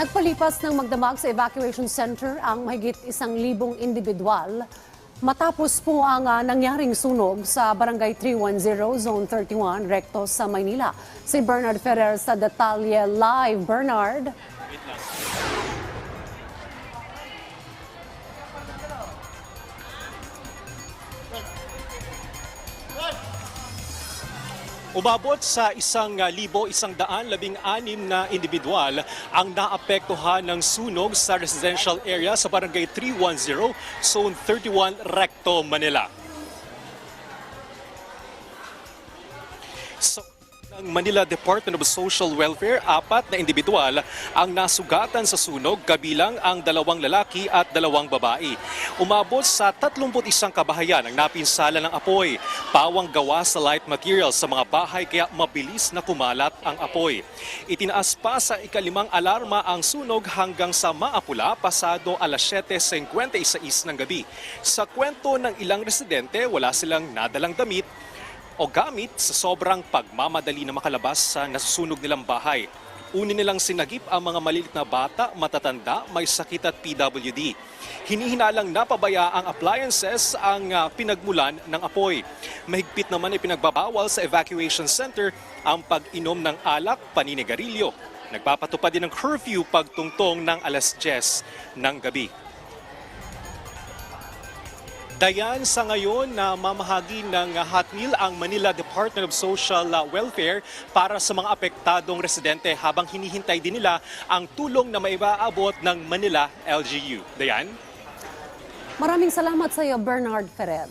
Nagpalipas ng magdamag sa evacuation center ang mahigit isang libong individual matapos po ang ah, nangyaring sunog sa Barangay 310 Zone 31 Recto sa Maynila. Si Bernard Ferrer sa Detalye Live. Bernard. Umabot sa isang uh, libo, isang daan, labing anim na individual ang naapektuhan ng sunog sa residential area sa Barangay 310, Zone 31, Recto, Manila. Sa ng Manila Department of Social Welfare, apat na individual ang nasugatan sa sunog kabilang ang dalawang lalaki at dalawang babae. Umabot sa 31 kabahayan ang napinsala ng apoy. Pawang gawa sa light materials sa mga bahay kaya mabilis na kumalat ang apoy. Itinaas pa sa ikalimang alarma ang sunog hanggang sa maapula pasado alas 7.56 ng gabi. Sa kwento ng ilang residente, wala silang nadalang damit o gamit sa sobrang pagmamadali na makalabas sa nasusunog nilang bahay. Uni nilang sinagip ang mga malilit na bata, matatanda, may sakit at PWD. Hinihinalang napabaya ang appliances ang ah, pinagmulan ng apoy. Mahigpit naman ay pinagbabawal sa evacuation center ang pag-inom ng alak, paninigarilyo. Nagpapatupad din ng curfew pagtungtong ng alas 10 ng gabi. Dayan, sa ngayon na mamahagi ng hot meal ang Manila Department of Social uh, Welfare para sa mga apektadong residente habang hinihintay din nila ang tulong na maibaabot ng Manila LGU. Dayan? Maraming salamat sa iyo, Bernard Ferrer.